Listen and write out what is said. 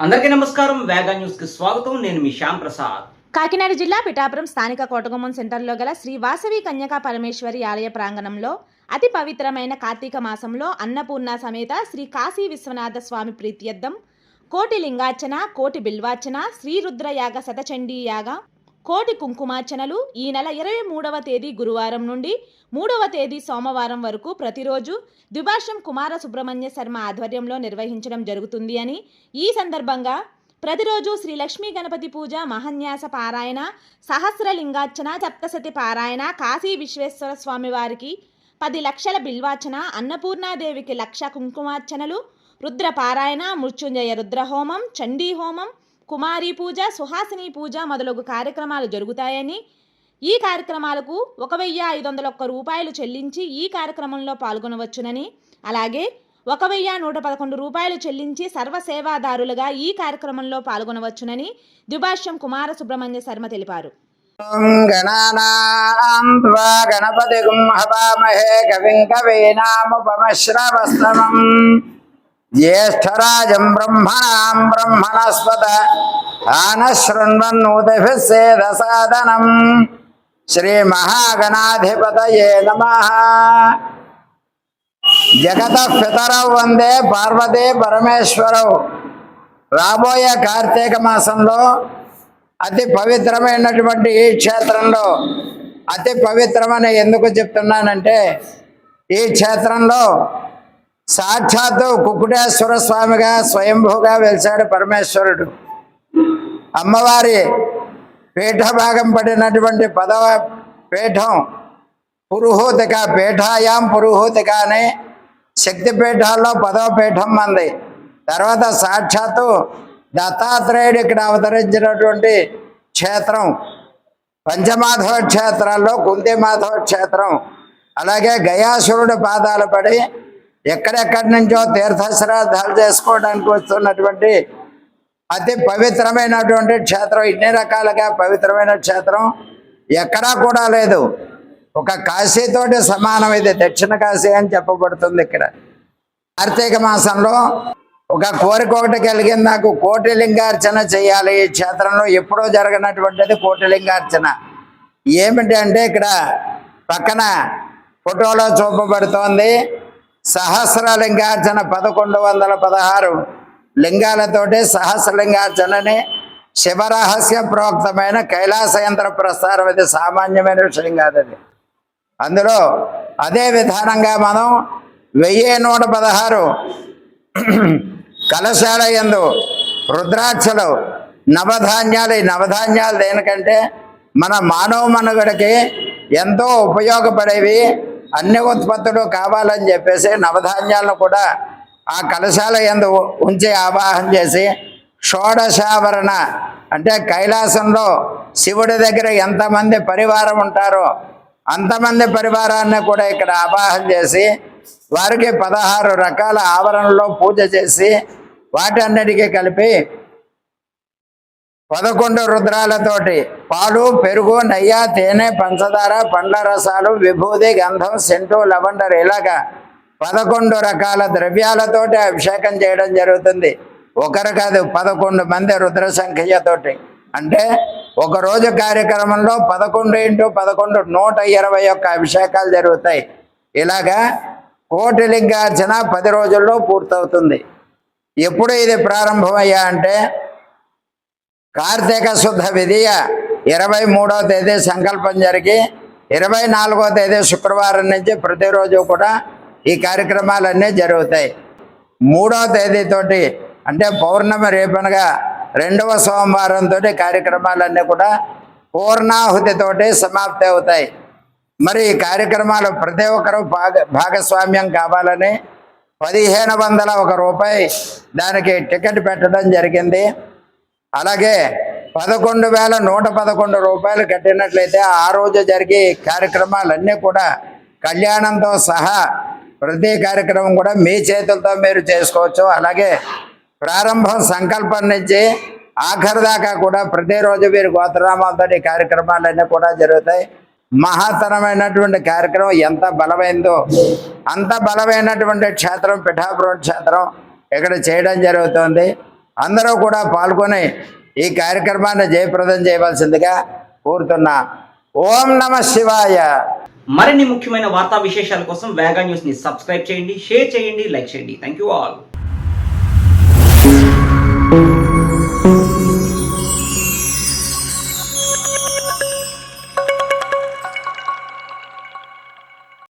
అందరికీ నమస్కారం. వేగా న్యూస్కి స్వాగతం. నేను మీ శ్యామ్ ప్రసాద్. కాకినాడ జిల్లా పిఠాపురం స్థానిక కోటగుమ్మం సెంటర్లో గల శ్రీ వాసవి కన్యకా పరమేశ్వరి ఆలయ ప్రాంగణంలో అతి పవిత్రమైన కార్తీక మాసంలో అన్నపూర్ణ సమేత శ్రీ కాశీ విశ్వనాథ స్వామి ప్రీత్యర్థం కోటి లింగార్చన కోటి బిల్వార్చన శ్రీ రుద్రయాగ శతచండీ యాగ కోటి కుంకుమార్చనలు ఈ నెల ఇరవై మూడవ తేదీ గురువారం నుండి మూడవ తేదీ సోమవారం వరకు ప్రతిరోజు ద్విభాషం కుమార సుబ్రహ్మణ్య శర్మ ఆధ్వర్యంలో నిర్వహించడం జరుగుతుంది అని ఈ సందర్భంగా ప్రతిరోజు శ్రీ లక్ష్మీ గణపతి పూజ మహన్యాస పారాయణ సహస్రలింగార్చన సప్తసతి పారాయణ కాశీ విశ్వేశ్వర స్వామి వారికి పది లక్షల బిల్వార్చన అన్నపూర్ణాదేవికి లక్ష కుంకుమార్చనలు రుద్ర పారాయణ మృత్యుంజయ రుద్రహోమం చండీ హోమం కుమారి పూజ సుహాసిని పూజ మొదలగు కార్యక్రమాలు జరుగుతాయని. ఈ కార్యక్రమాలకు ఒక వెయ్యి ఐదు వందల ఒక్క రూపాయలు చెల్లించి ఈ కార్యక్రమంలో పాల్గొనవచ్చునని. అలాగే ఒక వెయ్యి నూట పదకొండు రూపాయలు చెల్లించి సర్వసేవాదారులుగా ఈ కార్యక్రమంలో పాల్గొనవచ్చునని ద్విభాష్యం కుమార సుబ్రహ్మణ్య శర్మ తెలిపారు. ॐ गणानां त्वा गणपतिगुं हवामहे कविं कवीनामुपमश्रवस्तमम् ज्येष्ठराजं ब्रह्मणां ब्रह्मणस्पत आनशृण्वन्नोतिभिः सेदसादनम् श्रीमहागणाधिपतये नमः జగత పితరవు వందే పార్వతీ పరమేశ్వరవు రాబోయే కార్తీక మాసంలో అతి పవిత్రమైనటువంటి ఈ క్షేత్రంలో అతి పవిత్రమని ఎందుకు చెప్తున్నానంటే ఈ క్షేత్రంలో సాక్షాత్తు కుకుటేశ్వర స్వామిగా స్వయంభూగా వెలిశాడు పరమేశ్వరుడు. అమ్మవారి పీఠభాగం పడినటువంటి పదవ పీఠం పురుహూతిక పీఠాయాం పురుహూతిక అనే శక్తిపీఠాల్లో పదవ పీఠం మంది. తర్వాత సాక్షాత్తు దత్తాత్రేయుడు ఇక్కడ అవతరించినటువంటి క్షేత్రం పంచమాధవ క్షేత్రాల్లో కుంతిమాధవ క్షేత్రం అలాగే గయాసురుడు పాదాలు పడి ఎక్కడెక్కడి నుంచో తీర్థశ్రాద్ధాలు చేసుకోవడానికి వస్తున్నటువంటి అతి పవిత్రమైనటువంటి క్షేత్రం. ఇన్ని రకాలుగా పవిత్రమైన క్షేత్రం ఎక్కడా కూడా లేదు. ఒక కాశీతోటి సమానం ఇది. దక్షిణ కాశీ అని చెప్పబడుతుంది ఇక్కడ. కార్తీక మాసంలో ఒక కోరిక ఒకటి కలిగింది. నాకు కోటిలింగార్చన చేయాలి. ఈ క్షేత్రంలో ఎప్పుడో జరగనటువంటిది కోటిలింగార్చన ఏమిటి అంటే ఇక్కడ పక్కన ఫోటోలో చూపబడుతోంది. సహస్ర లింగార్చన పదకొండు వందల పదహారు. లింగాలతోటి సహస్రలింగార్చనని శివరహస్య ప్రోక్తమైన కైలాస యంత్ర అది సామాన్యమైన విషయం కాదు అది. అందులో అదే విధానంగా మనం వెయ్యి నూట పదహారు కలశాల యందు రుద్రాక్షలు నవధాన్యాలు. ఈ నవధాన్యాలు దేనికంటే మన మానవ మనుగడకి ఎంతో ఉపయోగపడేవి అన్ని ఉత్పత్తులు కావాలని చెప్పేసి నవధాన్యాలను కూడా ఆ కలశాల ఎందు ఉంచి ఆవాహన చేసి షోడశావరణ అంటే కైలాసంలో శివుడి దగ్గర ఎంతమంది పరివారం ఉంటారో అంతమంది పరివారాన్ని కూడా ఇక్కడ ఆవాహన చేసి వారికి పదహారు రకాల ఆవరణలో పూజ చేసి వాటన్నిటికీ కలిపి పదకొండు రుద్రాలతోటి పాలు పెరుగు నయ్య తేనె పంచదార పండ్ల రసాలు విభూది గంధం సెంటు లవండర్ ఇలాగా పదకొండు రకాల ద్రవ్యాలతోటి అభిషేకం చేయడం జరుగుతుంది. ఒకరు కాదు పదకొండు మంది రుద్ర సంఖ్యతోటి. అంటే ఒక రోజు కార్యక్రమంలో పదకొండు ఇంటూ పదకొండు నూట ఇరవై ఒక్క అభిషేకాలు జరుగుతాయి. ఇలాగా కోటి లింగార్చన పది రోజుల్లో పూర్తవుతుంది. ఎప్పుడు ఇది ప్రారంభమయ్యా అంటే కార్తీక శుద్ధ విధియ ఇరవై మూడో తేదీ సంకల్పం జరిగి ఇరవై నాలుగో తేదీ శుక్రవారం నుంచి ప్రతిరోజు కూడా ఈ కార్యక్రమాలన్నీ జరుగుతాయి. మూడో తేదీతోటి అంటే పౌర్ణమి రేపనగా రెండవ సోమవారంతో కార్యక్రమాలన్నీ కూడా పూర్ణాహుతితోటి సమాప్తి అవుతాయి. మరి ఈ కార్యక్రమాలు ప్రతి ఒక్కరూ భాగ భాగస్వామ్యం కావాలని పదిహేను వందల ఒక రూపాయి దానికి టికెట్ పెట్టడం జరిగింది. అలాగే పదకొండు వేల నూట పదకొండు రూపాయలు కట్టినట్లయితే ఆ రోజు జరిగే కార్యక్రమాలన్నీ కూడా కళ్యాణంతో సహా ప్రతి కార్యక్రమం కూడా మీ చేతులతో మీరు చేసుకోవచ్చు. అలాగే ప్రారంభం సంకల్పం నుంచి ఆఖరి దాకా కూడా ప్రతిరోజు వీరి గోత్రనామాలతో ఈ కార్యక్రమాలన్నీ కూడా జరుగుతాయి. మహాతరమైనటువంటి కార్యక్రమం ఎంత బలమైందో అంత బలమైనటువంటి క్షేత్రం పిఠాపురం క్షేత్రం ఇక్కడ చేయడం జరుగుతుంది. అందరూ కూడా పాల్గొని ఈ కార్యక్రమాన్ని జయప్రదం చేయవలసిందిగా కోరుతున్నా. ఓం నమ శివాయ. మరిన్ని ముఖ్యమైన వార్తా విశేషాల కోసం వేగా న్యూస్ని సబ్స్క్రైబ్ చేయండి షేర్ చేయండి లైక్ చేయండి. Thank you all